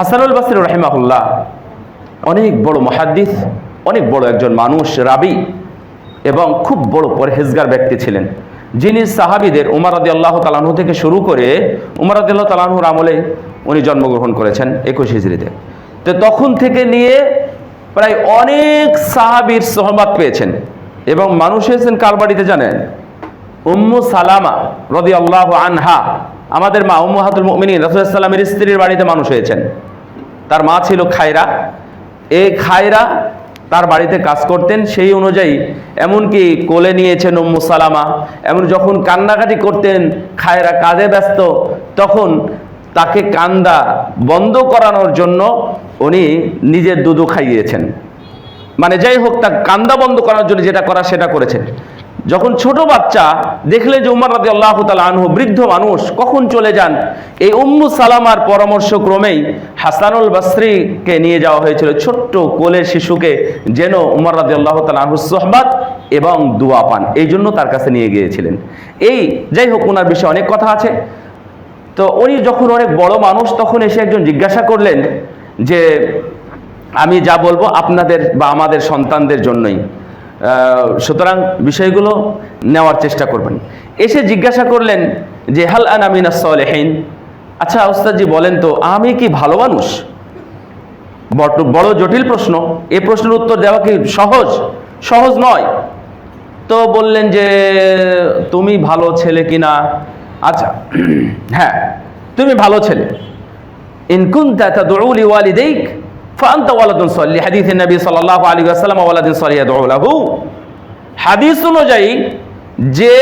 হাসানুল বাসির রহেমাহুল্লাহ, অনেক বড় মহাদ্দিস, অনেক বড় একজন মানুষ, রাবি, এবং খুব বড় পরহেজগার ব্যক্তি ছিলেন। যিনি সাহাবিদের উমার আদি আল্লাহ তালাহু থেকে শুরু করে উমার আদি আল্লাহ তালাহুর আমলে উনি জন্মগ্রহণ করেছেন একুশ হিজড়িতে। তো তখন থেকে নিয়ে প্রায় অনেক সাহাবির সহবাদ পেয়েছেন এবং মানুষ এসেছেন কার বাড়িতে জানেন? উম্মু সালামা রদি আল্লাহ আনহা, আমাদের মা উম্মু হাতুল মিনী রসুলামের স্ত্রীর বাড়িতে মানুষ হয়েছেন। তার মা ছিল খায়রা। এই খায়রা তার বাড়িতে কাজ করতেন, সেই অনুযায়ী এমনকি কোলে নিয়েছেন উম্মু সালামা। এমন যখন কান্নাকাটি করতেন, খায়রা কাজে ব্যস্ত, তখন তাকে কান্দা বন্ধ করানোর জন্য উনি নিজের দুধু খাইয়েছেন। মানে যাই হোক তা কান্দা বন্ধ করার জন্য যেটা করা সেটা করেছেন। যখন ছোট বাচ্চা দেখলে যে উমর রাজি আল্লাহ আনহু বৃদ্ধ মানুষ, কখন চলে যান? এই উম্মু সালামার পরামর্শ ক্রমেই হাসানুল বাসরিকে নিয়ে যাওয়া হয়েছিল ছোট্ট কোলের শিশুকে যেন উমর রাজি আল্লাহ আনহু সোহবাত এবং দুয়া পান। এই জন্য তার কাছে নিয়ে গিয়েছিলেন। এই যাই হোক ওনার বিষয়ে অনেক কথা আছে। তো উনি যখন অনেক বড় মানুষ, তখন এসে একজন জিজ্ঞাসা করলেন যে, আমি যা বলব আপনাদের বা আমাদের সন্তানদের জন্যই। সুতরাং বিষয়গুলো নেওয়ার চেষ্টা করবেন। এসে জিজ্ঞাসা করলেন যে, হাল আন আনামিনা সলেহীন? আচ্ছা ওস্তাদজি বলেন তো, আমি কি ভালো মানুষ? বড়- জটিল প্রশ্ন। এ প্রশ্নের উত্তর দেওয়া কি সহজ? সহজ নয়। তো বললেন যে, তুমি ভালো ছেলে কিনা? আচ্ছা হ্যাঁ তুমি ভালো ছেলে। ইন কুনতা ওয়ালি লিওয়ালিদাইক ফাআনতা ওয়ালাদুন সাল্লি। হাদিসের নবী সাল্লাল্লাহু আলাইহি ওয়াসাল্লাম ওয়ালাদিন লাহু। হাদিস অনুযায়ী যে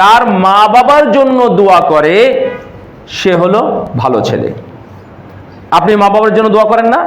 তার মা বাবার জন্য দোয়া করে, সে হলো ভালো ছেলে। আপনি মা বাবার জন্য দোয়া করেন না?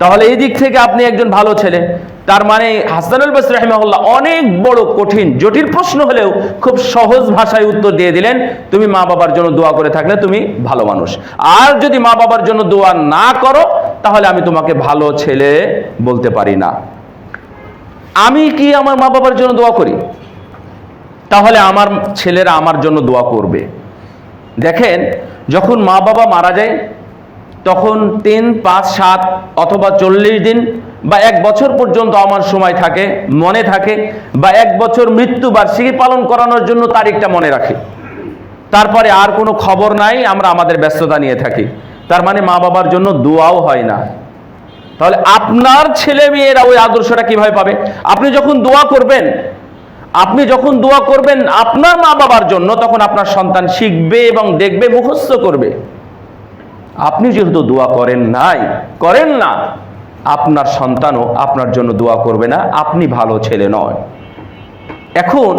তাহলে এই দিক থেকে আপনি একজন ভালো ছেলে। তার মানে হাসানুল বাস রাহিমাহুল্লাহ অনেক বড় কঠিন, জটিল প্রশ্ন হলেও খুব সহজ ভাষায় উত্তর দিয়ে দিলেন, তুমি মা বাবার জন্য দোয়া করে থাকলে তুমি ভালো মানুষ। আর যদি মা বাবার জন্য দোয়া না করো তাহলে আমি তোমাকে ভালো ছেলে বলতে পারি না। আমি কি আমার মা বাবার জন্য দোয়া করি? তাহলে আমার ছেলেরা আমার জন্য দোয়া করবে। দেখেন, যখন মা বাবা মারা যায়, তখন তিন, পাঁচ, সাত অথবা চল্লিশ দিন বা এক বছর পর্যন্ত আমার সময় থাকে, মনে থাকে, বা এক বছর মৃত্যু বার্ষিকী পালন করানোর জন্য তারিখটা মনে রাখি। তারপরে আর কোনো খবর নাই, আমরা আমাদের ব্যস্ততা নিয়ে থাকি। তার মানে মা বাবার জন্য দোয়াও হয় না। তাহলে আপনার ছেলে মেয়েরা ওই আদর্শটা কীভাবে পাবে? আপনি যখন দোয়া করবেন, আপনি যখন দোয়া করবেন আপনার মা বাবার জন্য, তখন আপনার সন্তান শিখবে এবং দেখবে, মুখস্থ করবে। আপনি যেহেতু দোয়া করেন নাই, করেন না, আপনার সন্তানও আপনার জন্য দোয়া করবে না, আপনি ভালো ছেলে নয়। এখন,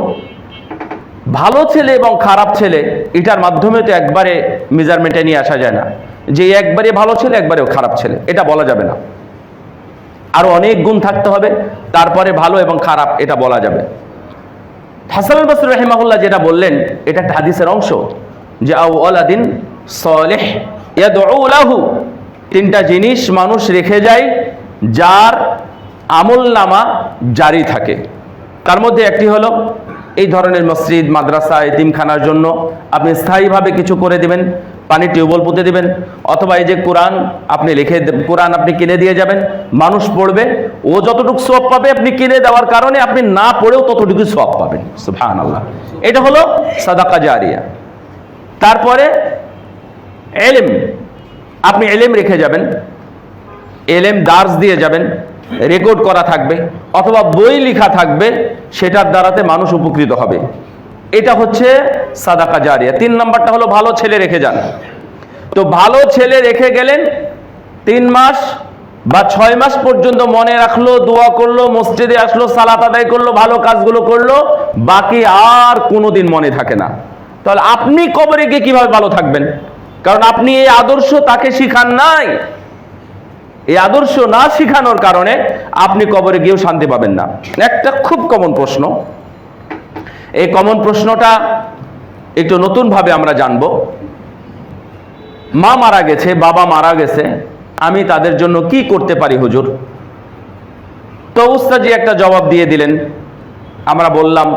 ভালো ছেলে এবং খারাপ ছেলে, এটার মাধ্যমে তো একবারে মেজারমেন্টে নিয়ে আসা যায় না। যে একবারে ভালো ছেলে, একবারেও খারাপ ছেলে। এটা বলা যাবে না। আরও অনেক গুণ থাকতে হবে, তারপরে ভালো এবং খারাপ এটা বলা যাবে। হাসানুল বাসর রহিমাহুল্লাহ যেটা বললেন, এটা একটা হাদিসের অংশ। যে আউ আলাদিন সলেহ ইয়াদউ লাহু। তিনটা জিনিস মানুষ রেখে যায় যার আমল নামা জারি থাকে। তার মধ্যে একটি হলো, এই ধরনের মসজিদ, মাদ্রাসা, এতিমখানার জন্য আপনি স্থায়ীভাবে কিছু করে দিবেন। পানি টিউবওয়েল পুঁতে দিবেন, অথবা এই যে কোরআন আপনি লিখে কোরআন আপনি কিনে দিয়ে যাবেন, মানুষ পড়বে, ও যতটুকু সব পাবে আপনি কিনে দেওয়ার কারণে আপনি না পড়েও ততটুকু সব পাবেন সুবহান আল্লাহ এটা হলো সাদাকা জারিয়া। তারপরে এলেম, আপনি এলেম রেখে যাবেন, এলেম দার্স দিয়ে যাবেন, রেকর্ড করা থাকবে, অথবা বই লেখা থাকবে, সেটার দ্বারাতে মানুষ উপকৃত হবে। এটা হচ্ছে সাদাকা জারিয়া। তিন নাম্বারটা হলো ভালো ছেলে রেখে যান। তো ভালো ছেলে রেখে গেলেন তিন মাস বা ছয় মাস পর্যন্ত মনে রাখল, দোয়া করল, মসজিদে আসলো, সালাত আদায় করল, ভালো কাজগুলো করল, বাকি আর কোনোদিন মনে থাকে না। তাহলে আপনি কবরে গিয়ে কীভাবে ভালো থাকবেন? কারণ আপনি এই আদর্শ তাকে শিখান নাই। এই আদর্শ না শিখানোর কারণে আপনি কবরে গিয়েও শান্তি পাবেন না। একটা খুব কমন প্রশ্ন। এই কমন প্রশ্নটা একটু নতুনভাবে আমরা জানব। মা মারা গেছে, বাবা মারা গেছে, আমি তাদের জন্য কি করতে পারি হুজুর? তো উস্তাজি একটা জবাব দিয়ে দিলেন। আমরা বললাম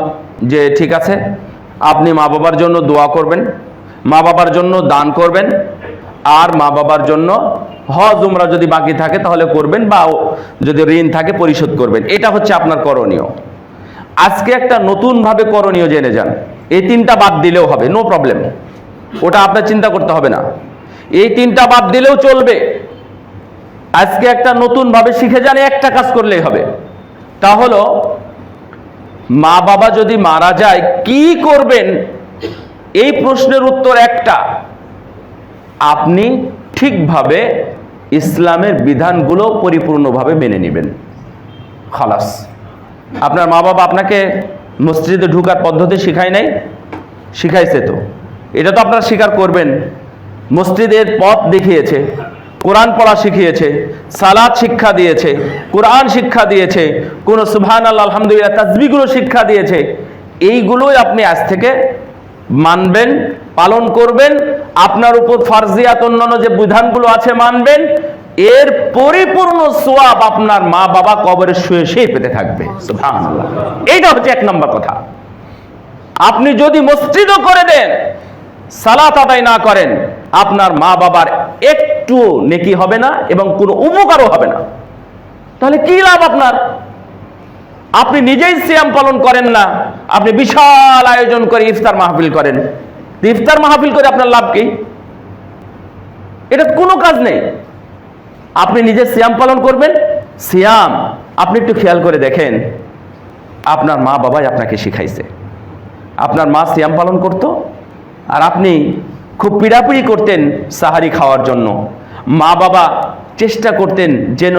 যে, ঠিক আছে, আপনি মা বাবার জন্য দোয়া করবেন, মা বাবার জন্য দান করবেন, আর মা বাবার জন্য হজ, উমরা যদি বাকি থাকে তাহলে করবেন বা যদি ঋণ থাকে পরিশোধ করবেন। এটা হচ্ছে আপনার করণীয়। আজকে একটা নতুনভাবে করণীয় জেনে যান। এই তিনটা বাদ দিলেও হবে নো প্রবলেম ওটা আপনার চিন্তা করতে হবে না। এই তিনটা বাদ দিলেও চলবে। আজকে একটা নতুনভাবে শিখে যান, একটা কাজ করলেই হবে। তা হলো, মা বাবা যদি মারা যায়, কি করবেন? এই প্রশ্নের উত্তর একটা। আপনি ঠিকভাবে ইসলামের বিধানগুলো পরিপূর্ণভাবে মেনে নেবেন। খালাস। আপনার মা বাবা আপনাকে মসজিদে ঢুকার পদ্ধতি শিখায় নাই? শিখাইছে তো। এটা তো আপনারা স্বীকার করবেন। মসজিদের পথ দেখিয়েছে, কোরআন পড়া শিখিয়েছে সালাদ শিক্ষা দিয়েছে, কোরআন শিক্ষা দিয়েছে, কোন সুবহান আল্লাহ আলহামদুলিল্লাহ তাসবিগুলো শিক্ষা দিয়েছে। এইগুলোই আপনি আজ থেকে মানবেন, পালন করবেন। আপনার উপর ফার্জিয়াত অন্যান্য যে বিধানগুলো আছে মানবেন এর পরিপূর্ণ সোয়াব আপনার মা বাবা কবরে শুয়ে শুয়ে পেতে থাকবে। এইটা হচ্ছে এক নম্বর কথা। আপনি যদি মসজিদও করে দেন, সালাত আদায় না করেন, আপনার মা বাবার একটু নেকি হবে না এবং কোনো উপকারও হবে না। তাহলে কি লাভ আপনার? আপনি নিজেই সিয়াম পালন করেন না, আপনি বিশাল আয়োজন করে ইফতার মাহফিল করেন। ইফতার মাহফিল করে আপনার লাভ কি? এটা কোনো কাজ নেই। আপনি নিজে সিয়াম পালন করবেন? সিয়াম, আপনি একটু খেয়াল করে দেখেন। আপনার মা বাবাই আপনাকে শিখাইছে। আপনার মা সিয়াম পালন করত, আর আপনি খুব পিড়াপিড়ি করতেন সাহারি খাওয়ার জন্য। মা বাবা চেষ্টা করতেন যেন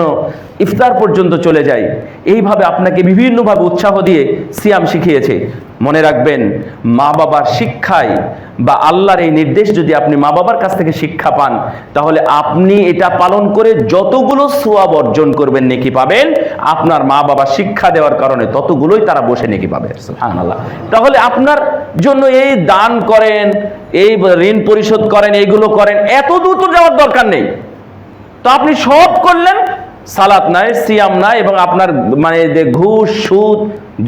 ইফতার পর্যন্ত চলে যায়। এইভাবে আপনাকে বিভিন্নভাবে উৎসাহ দিয়ে সিয়াম শিখিয়েছে। মনে রাখবেন, মা বাবার শিক্ষায় বা আল্লাহর এই নির্দেশ যদি আপনি মা বাবার কাছ থেকে শিক্ষা পান, তাহলে আপনি এটা পালন করে যতগুলো সোয়াব অর্জন করবেন নেকি পাবেন, আপনার মা বাবা শিক্ষা দেওয়ার কারণে ততগুলোই তারা বসে নেকি পাবে। সুবহানাল্লাহ। তাহলে আপনার জন্য এই দান করেন, এই ঋণ পরিশোধ করেন, এইগুলো করেন, এত দূর তো যাওয়ার দরকার নেই। তো আপনি সব করলেন সালাত নাই, সিয়াম নাই এবং আপনার মানে যে ঘুষ, সুদ,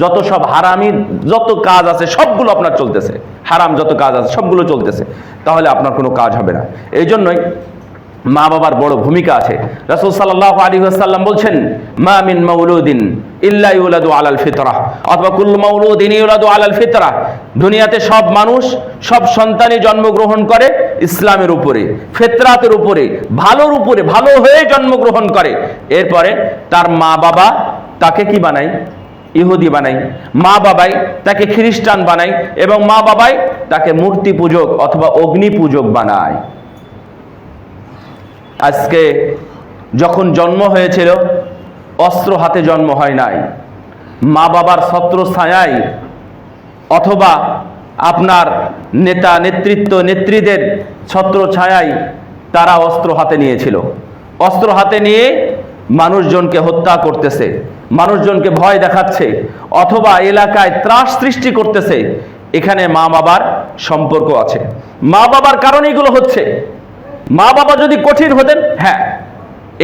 যত সব হারামি, যত কাজ আছে সবগুলো আপনার চলতেছে। হারাম যত কাজ আছে সবগুলো চলতেছে। তাহলে আপনার কোনো কাজ হবে না। এই জন্যই মা বাবার বড় ভূমিকা আছে। রাসূল সাল্লাল্লাহু আলী ওয়াসাল্লাম বলছেন, মা মিন মাউলুদিন ইল্লা ইউলাদু আলাল ফিতরাহ অথবা কুল্লু মাউলুদিন ইউলাদু আলাল ফিতরাহ দুনিয়াতে সব মানুষ, সব সন্তানই জন্মগ্রহণ করে ইসলামের উপরে, ফিতরাতের উপরে, ভালোর উপরে, ভালো হয়ে জন্মগ্রহণ করে। এরপরে তার মা বাবা তাকে কি বানায়? ইহুদি বানাই মা বাবাই তাকে খ্রিস্টান বানাই এবং মা বাবাই তাকে মূর্তি পূজক অথবা অগ্নি পূজক বানায়। আজকে যখন জন্ম হয়েছিল, অস্ত্র হাতে জন্ম হয় নাই। মা বাবার ছত্র ছায়াই অথবা আপনার নেতা, নেতৃত্ব, নেত্রীদের ছত্র ছায়াই তারা অস্ত্র হাতে নিয়েছিল। অস্ত্র হাতে নিয়ে মানুষজনকে হত্যা করতেছে, মানুষজনকে ভয় দেখাচ্ছে, অথবা এলাকায় ত্রাস সৃষ্টি করতেছে। এখানে মা বাবার সম্পর্ক আছে। মা বাবার কারণে এগুলো হচ্ছে। মা বাবা যদি কঠিন হতেন হ্যাঁ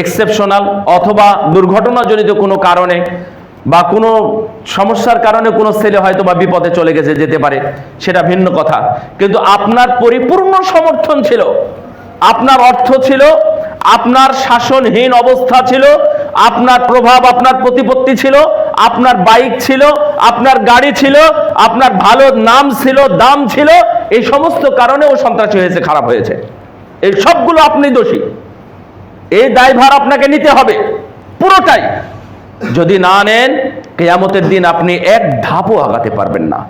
এক্সেপশনাল অথবা দুর্ঘটনাজনিত কোনো কারণে বা কোনো সমস্যার কারণে কোনো ছেলে হয়তো বা বিপদে চলে গেছে, যেতে পারে, সেটা ভিন্ন কথা। কিন্তু আপনার পরিপূর্ণ সমর্থন ছিল, আপনার অর্থ ছিল, আপনার শাসনহীন অবস্থা ছিল, আপনার প্রভাব, আপনার প্রতিপত্তি ছিল, আপনার বাইক ছিল, আপনার গাড়ি ছিল, আপনার ভালো নাম ছিল, দাম ছিল, এই সমস্ত কারণে ও সন্ত্রাসী হয়েছে, খারাপ হয়েছে। এই সবগুলো আপনি দোষী। এই দায়ভার আপনাকে নিতে হবে, পুরোটাই। যদি না নেন, কেয়ামতের দিন আপনি এক ধাপও আগাতে পারবেন না।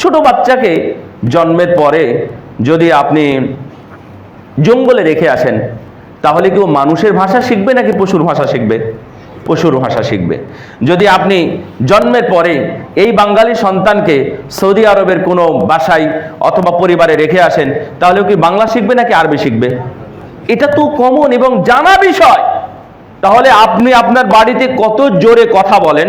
ছোট বাচ্চাকে জন্মের পরে যদি আপনি জঙ্গলে রেখে আসেন, তাহলে কেউ মানুষের ভাষা শিখবে নাকি পশুর ভাষা শিখবে? পশুর ভাষা শিখবে। যদি আপনি জন্মের পরে এই বাঙালি সন্তানকে সৌদি আরবের কোনো বাসায় অথবা পরিবারে রেখে আসেন, তাহলেও কি বাংলা শিখবে নাকি আরবি শিখবে? এটা তো কমন এবং জানা বিষয়। তাহলে আপনি আপনার বাড়িতে কত জোরে কথা বলেন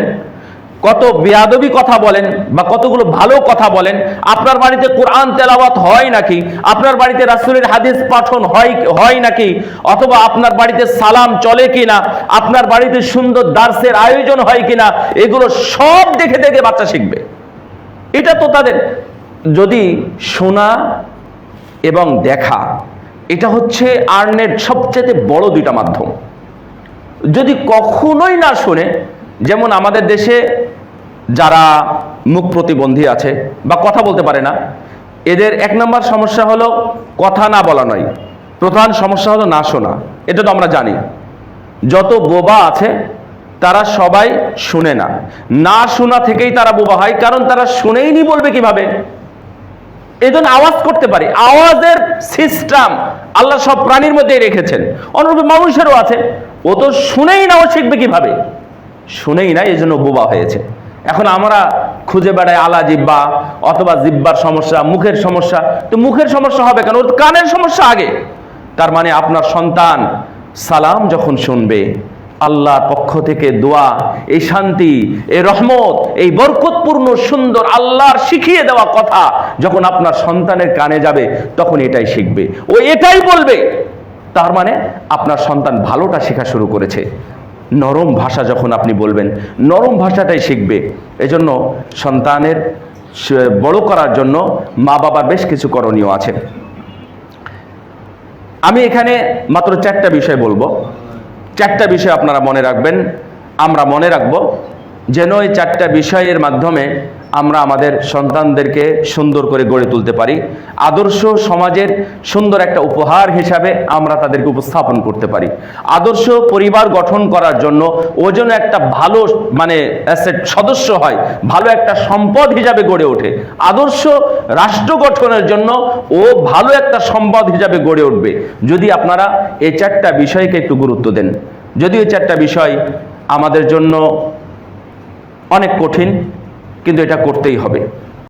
কত বেয়াদবি কথা বলেন বা কতগুলো ভালো কথা বলেন, আপনার বাড়িতে কোরআন তেলাওয়াত হয় নাকি? আপনার বাড়িতে রাসূলের হাদিস পাঠন হয় হয় নাকি? অথবা আপনার বাড়িতে সালাম চলে কিনা? আপনার বাড়িতে সুন্দর দার্সের আয়োজন হয় কিনা? এগুলো সব দেখে দেখে বাচ্চা শিখবে। এটা তো তাদের, যদি শোনা এবং দেখা, এটা হচ্ছে আর্নের সবচেয়ে বড় দুইটা মাধ্যম। যদি কখনোই না শোনে, যেমন আমাদের দেশে যারা মুখ প্রতিবন্ধী আছে বা কথা বলতে পারে না, এদের এক নম্বর সমস্যা হলো কথা না বলা নয়। প্রধান সমস্যা হলো না শোনা। এটা তো আমরা জানি। যত বোবা আছে, তারা সবাই শুনে না। না শোনা থেকেই তারা বোবা হয়, কারণ তারা শুনেইনি বলবে কীভাবে? এই জন্য আওয়াজ করতে পারে। আওয়াজের সিস্টেম আল্লাহ সব প্রাণীর মধ্যেই রেখেছেন। অনুরূপে মানুষেরও আছে। ও তো শুনেই না, ও শিখবে কীভাবে? শুনেই না এই জন্য বোবা হয়েছে। এখন আমরা খুঁজে বেড়াই আলা জিব্বা অথবা জিব্বার সমস্যা, মুখের সমস্যা। তো মুখের সমস্যা হবে কেন? ওর কানের সমস্যা আগে। তার মানে আপনার সন্তান সালাম যখন শুনবে, আল্লাহর পক্ষ থেকে দোয়া, এই শান্তি, এই রহমত, এই বরকতপূর্ণ, সুন্দর, আল্লাহর শিখিয়ে দেওয়া কথা যখন আপনার সন্তানের কানে যাবে, তখন এটাই শিখবে। ও এটাই বলবে। তার মানে আপনার সন্তান ভালোটা শেখা শুরু করেছে। নরম ভাষা যখন আপনি বলবেন, নরম ভাষাটাই শিখবে। এজন্য সন্তানের বড় করার জন্য মা বাবার বেশ কিছু করণীয় আছে। আমি এখানে মাত্র চারটা বিষয় বলব। চারটা বিষয় আপনারা মনে রাখবেন, আমরা মনে রাখব। যেন এই চারটা বিষয়ের মাধ্যমে আমরা আমাদের সন্তানদেরকে সুন্দর করে গড়ে তুলতে পারি। আদর্শ সমাজের সুন্দর একটা উপহার হিসাবে আমরা তাদেরকে উপস্থাপন করতে পারি। আদর্শ পরিবার গঠন করার জন্য ও যেন একটা ভালো মানে সদস্য হয়, ভালো একটা সম্পদ হিসাবে গড়ে ওঠে। আদর্শ রাষ্ট্র গঠনের জন্য ও ভালো একটা সম্পদ হিসাবে গড়ে উঠবে। যদি আপনারা এই চারটা বিষয়কে একটু গুরুত্ব দেন। যদি এই চারটা বিষয় আমাদের জন্য অনেক কঠিন কিন্তু এটা করতেই হবে।